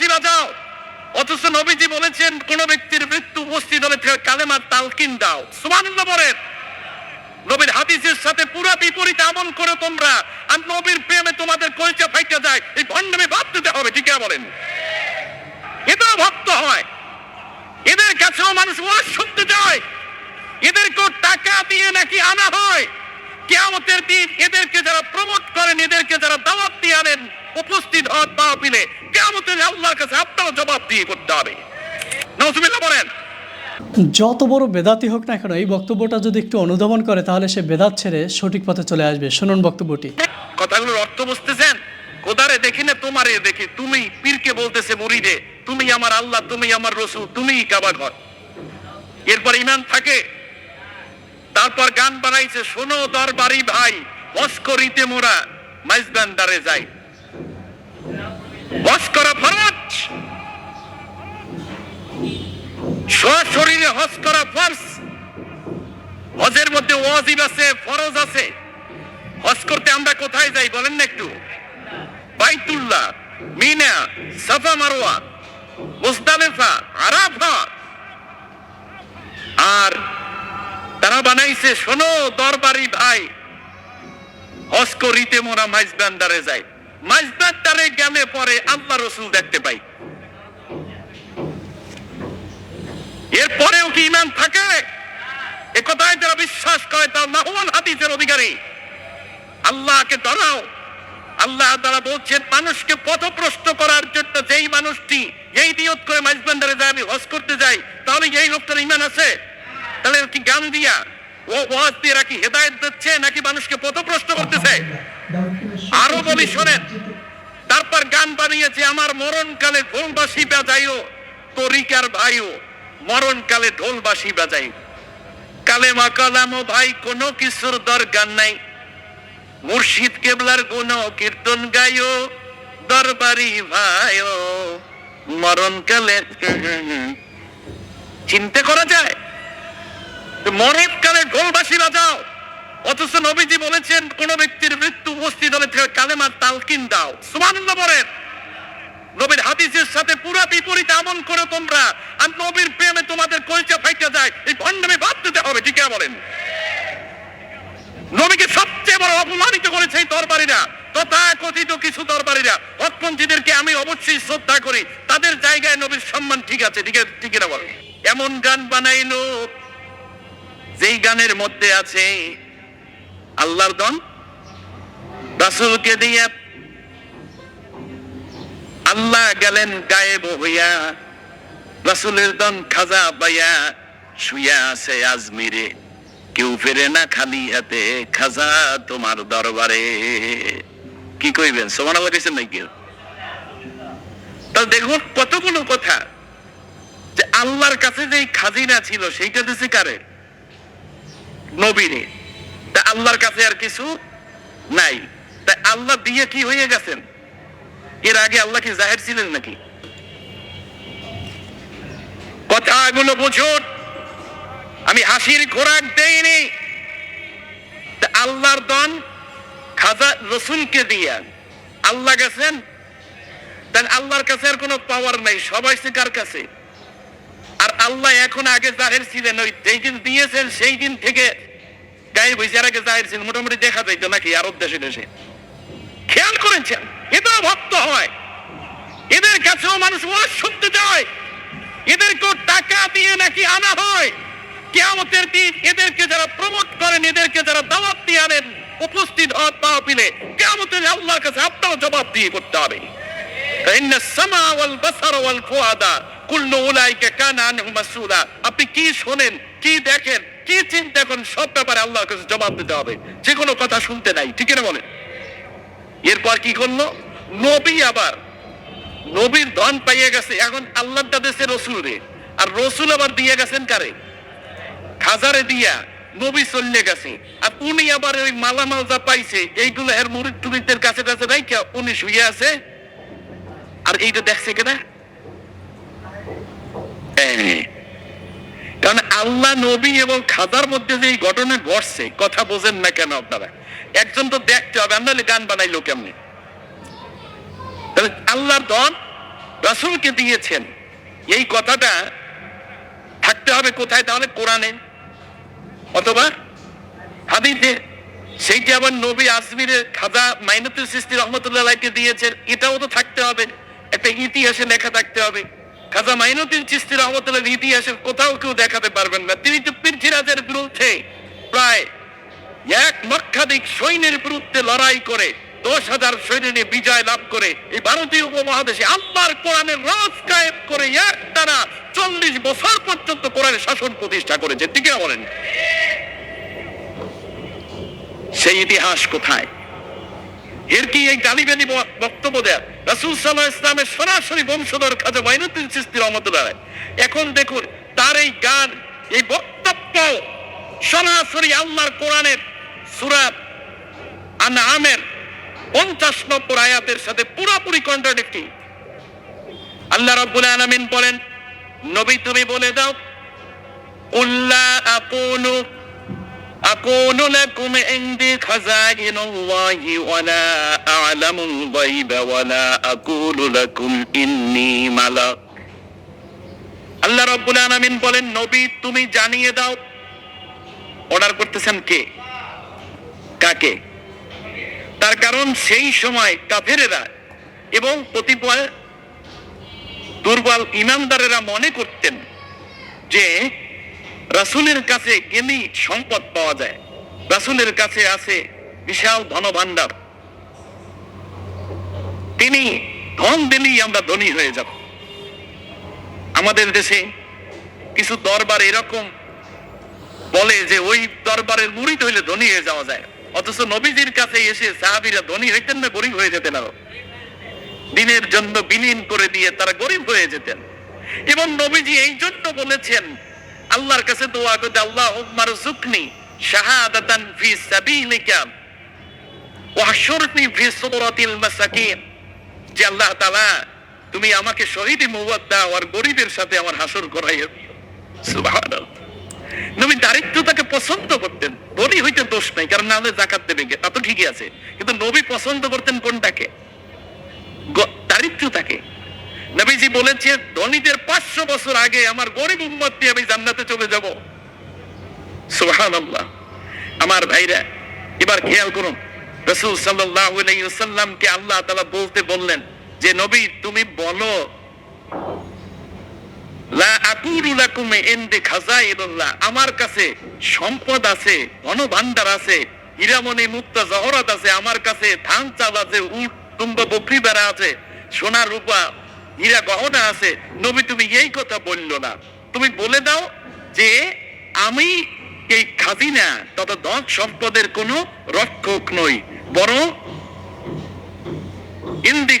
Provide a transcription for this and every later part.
বাঁশি বাজাও অথচ নবীজি বলেছেন, কোন ব্যক্তির মৃত্যু উপস্থিত হলে কালেমার তালকিন দাও। সুবহানাল্লাহ বলেন। নবীর হাদিসের সাথে পুরা বিপরীত আমল তোমরা। আর নবীর প্রেমে তোমাদের কলচা ফাইটা যায়। এই ভণ্ডামি বাদ দিতে হবে, ঠিক বলেন? এটাও ভক্ত হয়। এদের কাছেও মানুষ ওয়াজ শুনতে যায়। এদেরকেও টাকা দিয়ে নাকি আনা হয়। কেয়ামতের দিন এদেরকে যারা প্রমোট করেন এদেরকে যারা দাওয়াত দিয়ে আনেন উপস্থিত হওয়ার পাওয়া পিলে কেয়ামতের আল্লাহর কাছে আপনারও জবাব দিয়ে করতে হবে। নজমিল্লা বলেন। যত বড় বেদাতি হোক না কেন এই বক্তব্যটা যদি একটু অনুধাবন করে তাহলে সে বেদাত ছেড়ে সঠিক পথে চলে আসবে। শুনুন বক্তব্যটি। কথাগুলোর অর্থ বুঝতেছেন? কোদারে দেখি না তোমারে দেখি। তুমি পীরকে বলতেছে মুরিদে তুমি আমার আল্লাহ তুমি আমার রসুল তুমি কাবা ঘর এরপর ইমান থাকে। তারপর গান বানাইছে, শোনো দরবারি ভাই অস্করিতে মোরা মাইজবান্দারে যাই। করা ফরজ। করা ফরজ। হজের মধ্যে ওয়াজিব আছে, ফরজ আছে। করতে আমরা কোথায় যাই বলেন না একটু? বাইতুল্লাহ, মিনা, সাফা মারোয়া মুস্তালিফা আরাফা আর তারা বানাইছে, শোনো দরবারি ভাই। হজ করিতে মোরা মাইজবান্দারে যাই। মাইজবান্দারে গেলে পরে আল্লাহ রসুল দেখতে পাই। এরপরেও কি ইমান থাকে? এ কথায় যারা বিশ্বাস করে, তার লাহওয়াল হাদিসের অধিকারী। আল্লাহকে ডরাও আল্লাহ তারা বলছেন, মানুষকে পথপ্রষ্ট করার জন্য যেই মানুষটি এই নিয়ত করে মাইজবান্ডারে যায়, আমি হজ করতে যাই, তাহলে এই লোকটার ইমান আছে? তাহলে কি গান দিয়া ও ওয়াজ দিয়ে রাখি হেদায়ত দিচ্ছে নাকি মানুষকে পথপ্রষ্ট করতেছে? আরও বলি শোনেন, তারপর গান বানিয়েছে আমার মরণকালে ঢোলবাসী বাজাইও, তরিকার ভাইও, মরণকালে ঢোলবাসী বাজাই। কালে মা কালামো ভাই, কোনো কিছুর দরকার নাই। মুর্শিদ কেবলার গুণ কীর্তন গায়ো দরবারি ভাইও, মরণকালে। চিন্তা করা যায়? তো মরণকালে ঢোলবাসী বাজাও। অথচ নবীজি বলেছেন, কোন ব্যক্তির মৃত্যু উপস্থিত হলে কালেমার তালকিন দাও। সুবহানাল্লাহ বলেন। নবীর হাদিসের সাথে পুরা বিপরীত আমল করে তোমরা। আর নবীর প্রেমে তোমাদের কলচা ফাইটা যায়। এই ভণ্ডামি বাদ দিতে হবে, ঠিক বলেন? নবীকে সবচেয়ে বড় অপমানিত করেছে এই দরবারীরা। তথা কথিত কিছু দরবারীরা। হকপন্থীদেরকে আমি অবশ্যই শ্রদ্ধা করি। তাদের জায়গায় নবীর সম্মান ঠিক আছে, ঠিক ঠিক না বলেন? এমন গান বানাইলো যেই গানের মধ্যে আছে আল্লাহর দন, রাসূলকে দিয়ে আল্লাহ গেলেন গায়েব হইয়া, রাসূলের দন খাজা পাইয়া শুয়া আছে আজমিরে। কেউ ফেরে না খালি হাতে, খাজা তোমার দরবারে। কি কইবেন সমানা বলেছেন নাকি কেউ? তাহলে দেখুন কতগুলো কথা যে আল্লাহর কাছে যে খাজিনা ছিল, সেইটা দিছে নবীরে। তা আল্লাহর কাছে আর কিছু নাই। তা আল্লাহ দিয়ে কি হয়ে গেছেন? এর আগে আল্লাহ কি জাহের ছিলেন নাকি? কথাগুলো বুঝুন আমি হাসির খোরাক দেইনি। আল্লাহর দন খাজা রসুলকে দিয়া আল্লাহ গেছেন। তাহলে আল্লাহর কাছে আর কোনো পাওয়ার নাই, সবাই সে কার কাছে। আর আল্লাহ এখন আগে জাহের ছিলেন, ওই যেই দিন দিয়েছেন, সেই দিন থেকে গায়েব হয়েছে আর আগে জাহির ছিল মোটামুটি দেখা যাইতো নাকি আরব দেশে দেশে খেয়াল করেছেন এটাও ভক্ত হয়, এদের কাছেও মানুষ শুনতে যায় এদেরকে টাকা দিয়ে নাকি আনা হয়। কেয়ামতের দিন এদেরকে যারা প্রমোট করেন, এদেরকে যারা দাওয়াত দিয়ে আনেন, উপস্থিত হওয়ার পা পিলে কেয়ামতের আল্লাহর কাছে আপনারও জবাব দিয়ে করতে হবে। আপনি কি শোনেন, কি দেখেন? কি চিন্তা করেন সব ব্যাপারে আল্লাহর কাছে জবাব দিতে হবে। যে কোনো কথা শুনতে নাই, ঠিক না বলেন? এরপর কি করল? নবী আবার, নবীর ধন পাইয়ে গেছে। এখন আল্লাহ দেশে রসুল রে আর রসুল আবার দিয়ে গেছেন কারে? খাজারে দিয়া নবী চললে গেছে। আর উনি আবার ওই মালামাল যা পাইছে, এইগুলো এর মুরিদ টুরিদের কাছে কাছে রাইখা উনি শুয়ে আছে। আর এইটা দেখছে কিনা? হ্যাঁ। কারণ আল্লাহ, নবী এবং খাজার মধ্যে যে এই ঘটনা ঘটছে কথা বোঝেন না কেন আপনারা? একজন তো দেখতে হবে, আমরা গান বানাইলো কেমনে? তাহলে আল্লাহর দন রাসূলকে দিয়েছেন। এই কথাটা থাকতে হবে কোথায়? তাহলে কোরআনে। অথবা হাদিসে। সেইটা আবার নবী আজমিরের খাজা মাইনুতুল সিস্তি রহমতুল্লাহ দিয়েছেন। এটাও তো থাকতে হবে। একটা ইতিহাসে লেখা থাকতে হবে। খাজা মাইনুদ্দিন চিস্তি রহমতুল্লাহ ইতিহাসের কোথাও কেউ দেখাতে পারবেন না। তিনি তো পৃথ্বীরাজের বিরুদ্ধে প্রায় এক লক্ষাধিক সৈন্যের বিরুদ্ধে লড়াই করে, দশ হাজার সৈন্য নিয়ে বিজয় লাভ করে, এই ভারতীয় উপমহাদেশে আল্লাহর কোরআনের রাজ কায়েম করে এক টানা চল্লিশ বছর পর্যন্ত কোরআনের শাসন প্রতিষ্ঠা করেছে। আছে বলেন? সেই ইতিহাস কোথায়? এর কি এই গালিবানি বক্তব্য দেয়? রাসুল সাল্লাহ ইসলামের সরাসরি বংশধর খাজা মাইনুদ্দিন সিস্তি রহমতুল্লাহ এখন দেখুন, তার এই গান, এই বক্তব্য সরাসরি আল্লাহর কোরআনের সুরাত আমের পঞ্চাশ নম্বর আয়াতের সাথে পুরোপুরি কন্ট্রাডিক্টিং আল্লাহ রব্বুল আলামিন বলেন, নবী তুমি বলে দাও উল্লা আকুনু أقول لكم عندي خزائن الله ولا أعلم الغيب ولا أقول لكم إني ملك আল্লাহ রব্বুল আলামিন বলেন নবী তুমি জানিয়ে দাও অর্ডার করতেছেন কে কাকে তার কারণ সেই সময় কাফেরেরা এবং কতিপয় দুর্বল ইমানদারেরা মনে করতেন যে রাসূলের কাছে গেলি সম্পদ পাওয়া যায়। রাসূলের কাছে আছে বিশাল ধন ধনভাণ্ডার। তিনি ধন দিলেই আমরা ধনী হয়ে যাব। আমাদের দেশে কিছু দরবার এরকম বলে যে, ওই দরবারের মুড়িদ হইলে ধনী হয়ে যাওয়া যায়। অথচ নবীজির কাছে এসে সাহাবীরা ধনী হইতেন না, গরিব হয়ে যেতেন আরও। দিনের জন্য বিলীন করে দিয়ে তারা গরিব হয়ে যেতেন। এবং নবীজি এই জন্য বলেছেন আল্লাহর কাছে দোয়া করতে আল্লাহ উম্মার সুকনি শাহাদাতান ফি সাবিলিকা ওয়াহশুরনি ফি সুদরাতিল মাসাকিন। যে আল্লাহ তাআলা, তুমি আমাকে শহীদ মুওয়াদ দাও আর গরিবের সাথে আমার হাসর করাইয়া দিও। সুবহানাল্লাহ। নবী দারিদ্রতাকে পছন্দ করতেন, ধনী হইতে দোষ নাই, কারণ না হলে জাকাত দেবে? তা তো ঠিকই আছে। কিন্তু নবী পছন্দ করতেন কোনটাকে? দারিদ্রতাকে। নবীজি বলেছেন, ধনীদের পাঁচশো বছর আগে আমার গরিব উম্মত দিয়ে আমি জান্নাতে চলে যাব। সুবহানাল্লাহ। আমার ভাইরা, এবার খেয়াল করুন, রসুল ওয়াসাল্লামকে আল্লাহ তাআলা বলতে বললেন যে, নবী, তুমি বলো আমার কাছে সম্পদ আছে, ধনভাণ্ডার আছে, হীরামণি, মুক্তা, জহরত আছে, আমার কাছে ধান চাল আছে, উট, তুম্ব, বকরি বেড়া আছে সোনা রূপা হীরা গহনা আছে। নবী, তুমি এই কথা বলল না। তুমি বলে দাও যে আমি এই খাজিনা তত ধন সম্পদের কোনো রক্ষক নই। বরং ইন্দি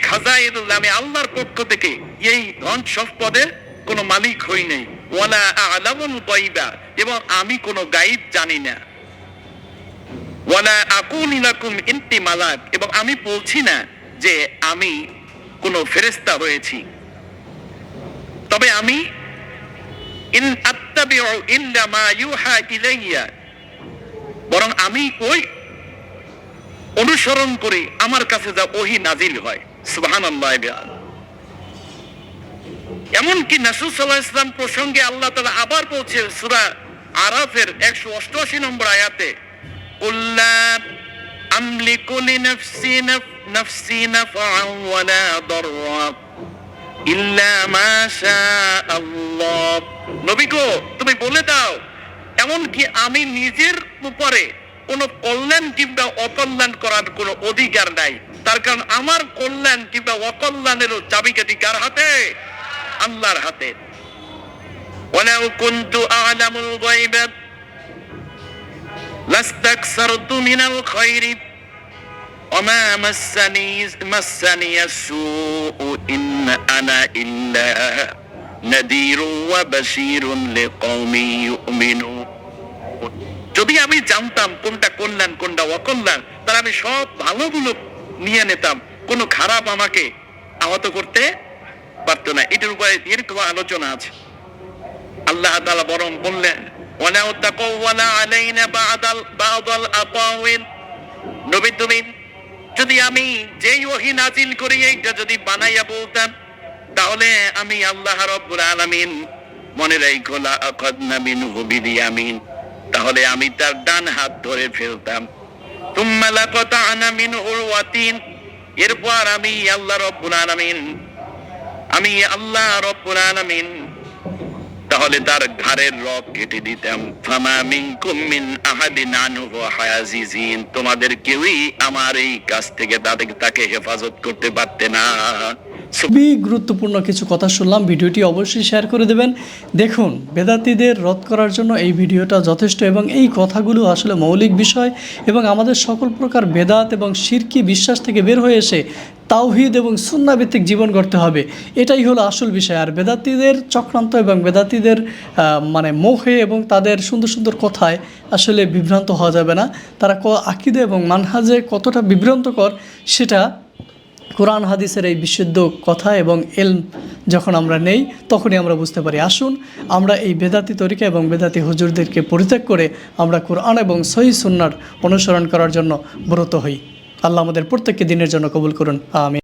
আমি আল্লাহর পক্ষ থেকে এই ধন সম্পদের মালিক হই নাই। ওয়ালা আলামুল গায়বা এবং আমি কোনো গায়েব জানি না। ওয়ালা আকুলু লাকুম ইন্তি মালাক, এবং আমি বলছি না যে আমি কোনো ফেরেস্তা হয়েছি। তবে আমি, ইন ইলাইয়া বরং আমি ওই অনুসরণ করে আমার কাছে যা ওহি নাজিল হয়। সুবহানাল্লাহ এমনকি নাসুল সাল্লাহ ইসলাম প্রসঙ্গে আল্লাহ তালা আবার বলছে সুরা আরাফের একশো অষ্টআশি নম্বর আয়াতে উল্লাহ আমলিকু লিনাফসি নাফ- নাফসি নাফআন ওয়ালা দাররা ইল্লা মা শা আল্লাহ নবী গো তুমি বলে দাও এমনকি আমি নিজের উপরে কোনো কল্যাণ কিংবা অকল্যাণ করার কোনো অধিকার নাই তার কারণ আমার কল্যাণ কিংবা অকল্যাণেরও চাবিকাঠি কার হাতে আল্লাহর হাতে ولو كنت أعلم الغيب لاستكثرت من الخير وما مسني مسني السوء إن أنا إلا نذير وبشير لقوم يؤمنون যদি আমি জানতাম কোনটা কল্যাণ কোনটা অকল্যাণ তাহলে আমি সব ভালোগুলো নিয়ে নিতাম কোনো খারাপ আমাকে আহত করতে পারতো না এটার উপরে দীর্ঘ আলোচনা আছে আল্লাহ তাআলা বরং বললেন ওয়ালাউ তাকাওয়ালা আলাইনা বাদাল বাদাল আকাওয়াইল নবী তুমি যদি আমি যেই ওহি নাজিল করি, এইটা যদি বানাইয়া বলতাম, তাহলে আমি আল্লাহ রব্বুল আলামিন মনে রাখো লাআকাদ নামিনহু বিদিয়ামিন তাহলে আমি তার ডান হাত ধরে ফেলতাম। তুম্মা লাকাতা'না মিনহুল ওয়াতিন। এরপর আমি আল্লাহ রব্বুল আলামিন, আমি আল্লাহ রব্বুল আলামিন তাহলে তার ঘাড়ের রক কেটে দিতাম। তোমাদের কেউই আমার এই কাছ থেকে তাদের তাকে হেফাজত করতে পারতে না। খুবই গুরুত্বপূর্ণ কিছু কথা শুনলাম। ভিডিওটি অবশ্যই শেয়ার করে দেবেন। দেখুন বেদাতিদের রদ করার জন্য এই ভিডিওটা যথেষ্ট এবং এই কথাগুলো আসলে মৌলিক বিষয় এবং আমাদের সকল প্রকার বেদাত এবং শিরকি বিশ্বাস থেকে বের হয়ে এসে তাওহিদ এবং সুন্নাভিত্তিক জীবন গড়তে হবে। এটাই হলো আসল বিষয়। আর বেদাতিদের চক্রান্ত এবং বেদাতিদের মানে মোহে এবং তাদের সুন্দর সুন্দর কথায় আসলে বিভ্রান্ত হওয়া যাবে না। তারা ক, আকিদে এবং মানহাজে কতটা বিভ্রান্তকর সেটা কোরআন হাদিসের এই বিশুদ্ধ কথা এবং এলম যখন আমরা নেই, তখনই আমরা বুঝতে পারি, আসুন আমরা এই বেদাতি তরিকা এবং বেদাতি হুজুরদেরকে পরিত্যাগ করে আমরা কোরআন এবং সহি সুন্নার অনুসরণ করার জন্য ব্রত হই। আল্লাহ আমাদের প্রত্যেককে দিনের জন্য কবুল করুন। আমি